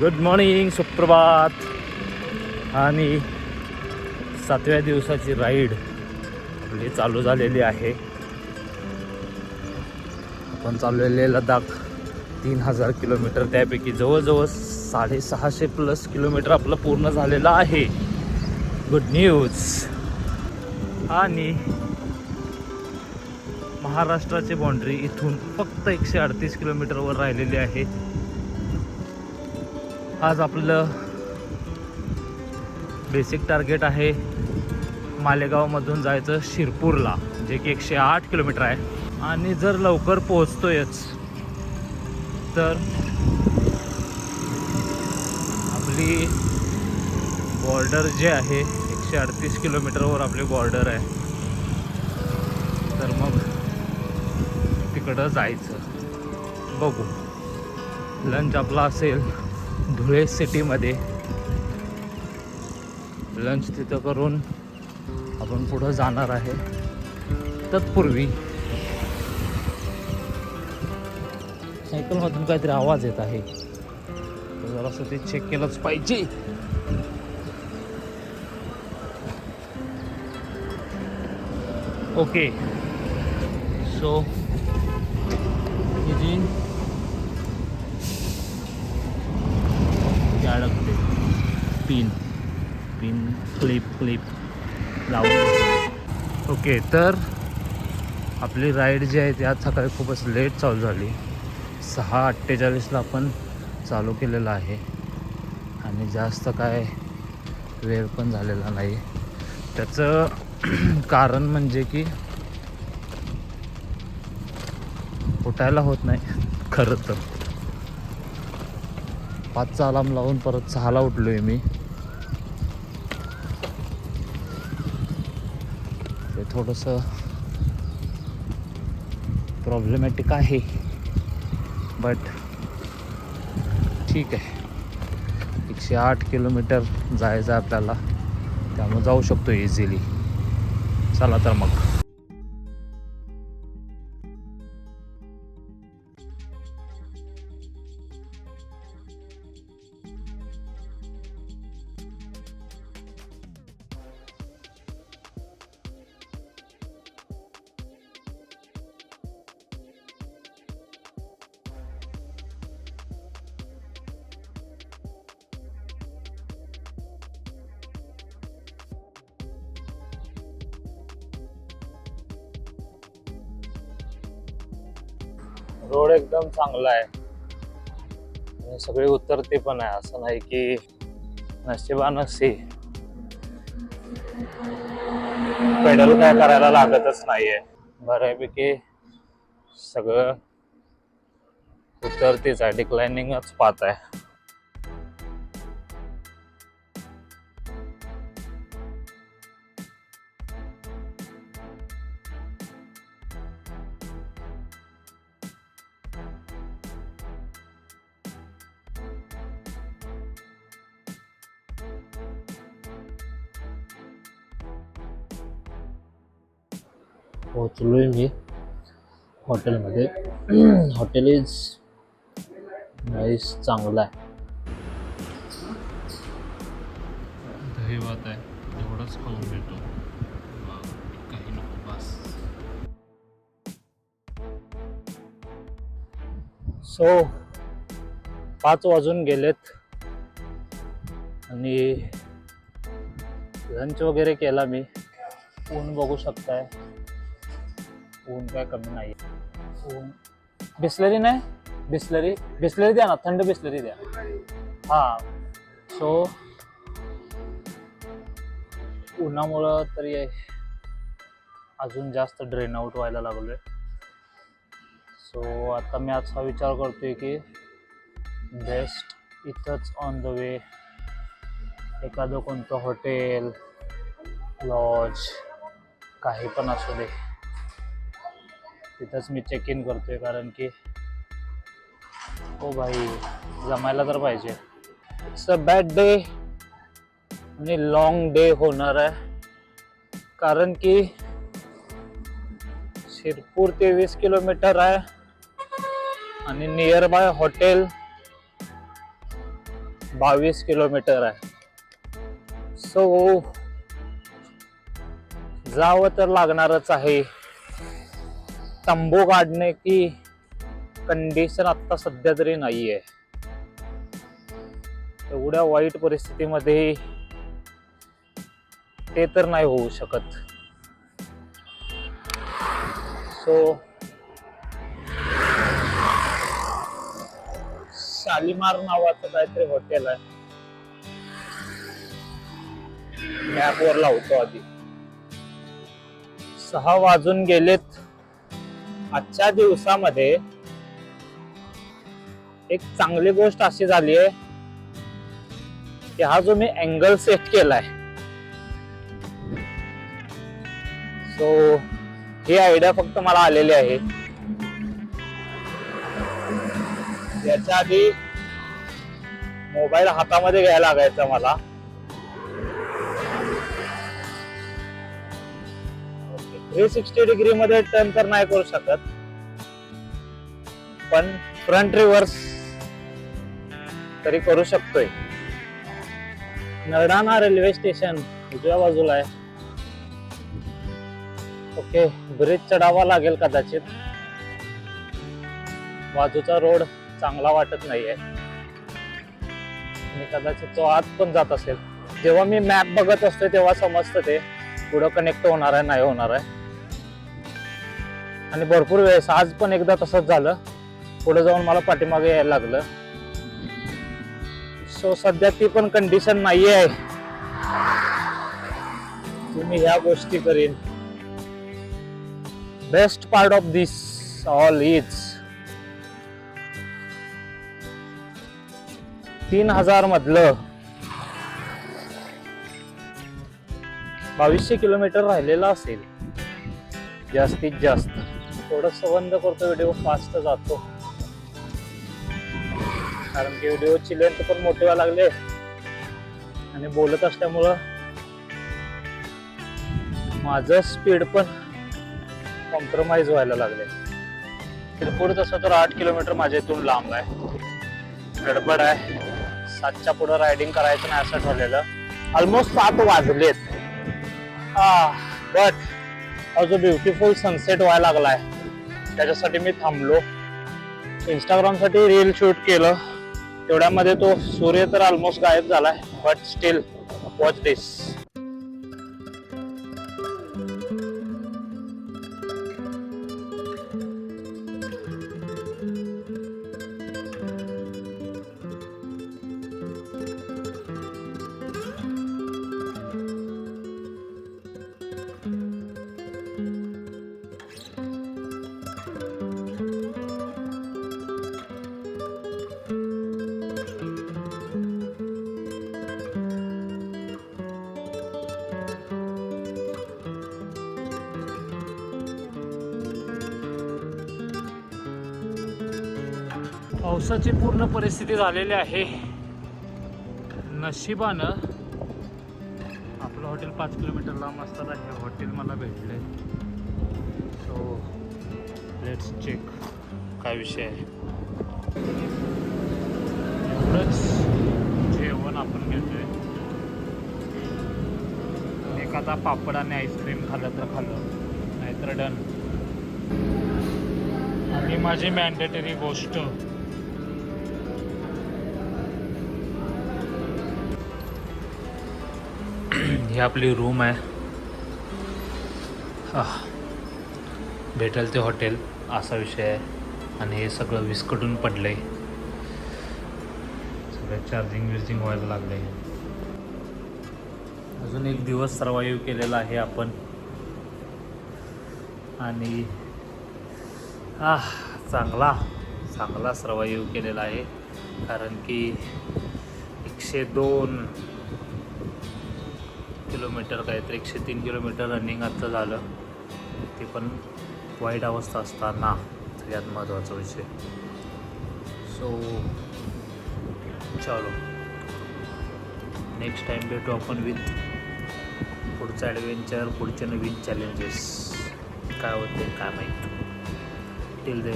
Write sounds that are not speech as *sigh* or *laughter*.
Good morning सुप्रभात आणि सातव्या दिवसाची राईड आपली चालू झालेली आहे. आपण चाललेले लडाख तीन हजार किलोमीटर त्यापैकी जवळजवळ साडेसहाशे प्लस किलोमीटर आपलं पूर्ण झालेलं आहे. गुड न्यूज आणि महाराष्ट्राची बाउंड्री इथून फक्त एकशे अडतीस किलोमीटरवर राहिलेली आहे. आज आपलं बेसिक टार्गेट आहे मालेगावमधून जायचं शिरपूरला जे की एकशे आठ किलोमीटर आहे. आणि जर लवकर पोहोचतोयच तर आपली बॉर्डर जे आहे एकशे अडतीस किलोमीटरवर आपली बॉर्डर आहे. तर मग तिकडं जायचं. बघू. लंच आपला असेल. धुळे सिटीमध्ये. लंच तिथं करून आपण पुढं जाणार आहे. तत्पूर्वी सायकलमधून काहीतरी आवाज येत आहे. जरासं ते चेक केलंच पाहिजे. ओके सो ही जी पिन पिन क्लिप क्लिप लावून. ओके तर आपली राईड जी आहे ती आज सकाळी खूपच लेट चालू झाली. सहा अठ्ठेचाळीसला आपण चालू केलेलं आहे. आणि जास्त काय वेळ पण झालेला नाही. त्याचं *clears throat* कारण म्हणजे की उठायला होत नाही. खरं तर. पाचचा अलार्म लावून परत सहाला उठलो आहे मी ते थोडंसं प्रॉब्लेमॅटिक आहे. बट ठीक आहे. एकशे आठ किलोमीटर जायचं आपल्याला. त्यामुळे जाऊ शकतो इझिली चला तर मग. रोड एकदम चांगला आहे. आणि सगळी उतरते पण आहे. असं नाही की नशिबानसी पेडल काय करायला लागतच नाहीये. बऱ्यापैकी सगळं उतरतीच आहे. डिक्लायनिंगच पाहत आहे. पोचलोय मी हॉटेलमध्ये. *clears throat* हॉटेल इज नाईस चांगलं आहे. आहे. एवढंच खाऊन भेटतो काही नको बस. सो पाच वाजून गेलेत. आणि लंच वगैरे केला मी. ऊन बघू शकताय. ऊन काय कमी नाही ऊन बिस्लरी नाही बिस्लरी बिस्लरी द्या ना थंड बिस्लरी द्या हा सो उन्हामुळं तरी अजून जास्त ड्रेन आउट व्हायला लागलोय सो आता मी असा विचार करतोय की बेस्ट इथंच ऑन द वे एखादं कोणतं हॉटेल लॉज काही पण असू दे तिथंच मी चेक इन करतोय कारण की हो भाई जमायला तर पाहिजे. इट्स अ बॅड डे आणि लॉंग डे होणार आहे. कारण की शिरपूर ते वीस किलोमीटर आहे आणि नियर बाय हॉटेल बावीस किलोमीटर आहे. सो जावं तर लागणारच आहे. तंबू काढणे की कंडिशन आता सध्या तरी नाही आहे एवढ्या वाईट परिस्थितीमध्ये ते तर नाही होऊ शकत. सो शालिमार नावाचं काहीतरी हॉटेल आहे. मॅपवर लावतो आधी. सहा वाजून गेलेत. आजच्या दिवसामध्ये एक चांगली गोष्ट अशी झाली आहे की हा जो मी अँगल सेट केलाय. सो ही आयडिया फक्त मला आलेली आहे. याच्या आधी मोबाईल हातामध्ये घ्यायला लागायचा मला. थ्री सिक्स्टी डिग्री मध्ये टर्न तर नाही करू शकत. पण फ्रंट रिव्हर्स तरी करू शकतोय. नरडाणा रेल्वे स्टेशन उजव्या बाजूला आहे. ओके ब्रिज चढावा लागेल कदाचित. बाजूचा रोड चांगला वाटत नाहीये. आणि कदाचित तो आत पण जात असेल. जेव्हा मी मॅप बघत असतो तेव्हा समजतं ते. पुढं कनेक्ट होणार आहे नाही होणार आहे. आणि भरपूर वेळेस आज पण एकदा तसंच झालं. पुढे जाऊन मला पाठीमागे यायला लागलं. सो सध्या ती पण कंडिशन नाही आहे तुम्ही ह्या गोष्टी करीन. Best part of this all is तीन हजार मधलं बावीसशे किलोमीटर राहिलेलं असेल. जास्तीत जास्त. थोडस बंद करतो व्हिडिओ फास्ट जातो. कारण की व्हिडिओची लेंथ पण मोठी व्हायला लागले. आणि बोलत असल्यामुळं माझं स्पीड पण कॉम्प्रोमाइज व्हायला लागले. तिरपूर तसं तर आठ किलोमीटर माझ्या इथून लांब आहे. गडबड आहे. सातच्या पुढं रायडिंग करायचं नाही असं ठरलेलं. ऑलमोस्ट सात वाजलेत. बट हा जो ब्युटिफुल सनसेट व्हायला लागलाय. त्याच्यासाठी मी थांबलो. इंस्टाग्रामसाठी रील शूट केलं. तेवढ्यामध्ये तो सूर्य तर ऑलमोस्ट गायब झालाय बट स्टील वॉच दिस पावसाची पूर्ण परिस्थिती झालेली आहे. नशिबानं आपलं हॉटेल पाच किलोमीटर लांब असताना हे हॉटेल मला भेटले सो लेट्स चेक काय विषय आहे. एवढंच जेवण आपण घेतोय. एखादा पापड आणि आईस्क्रीम खाल्लं तर खाल्लं. नाहीतर डन आणि माझी मॅन्डेटरी गोष्ट *clears throat* ही आपली रूम आहे. भेटेल ते हॉटेल असा विषय आहे. आणि हे सगळं विस्कटून पडलं आहे सगळं चार्जिंग विर्जिंग व्हायला लागलंय. अजून एक दिवस सर्वाईव्ह केलेला आहे आपण. आणि आ चांगला चांगला सर्वाईव्ह केलेला आहे. कारण की एकशे दोन किलोमीटर काहीतरी एकशे तीन किलोमीटर रनिंग आत्ता झालं. ते पण वाईट अवस्था असताना सगळ्यात महत्त्वाचा विषय. सो चालो. नेक्स्ट टाईम भेटू आपण विथ पुढचा ॲडव्हेंचर पुढचे नवीन चॅलेंजेस काय होते काय माहीत. टिल दे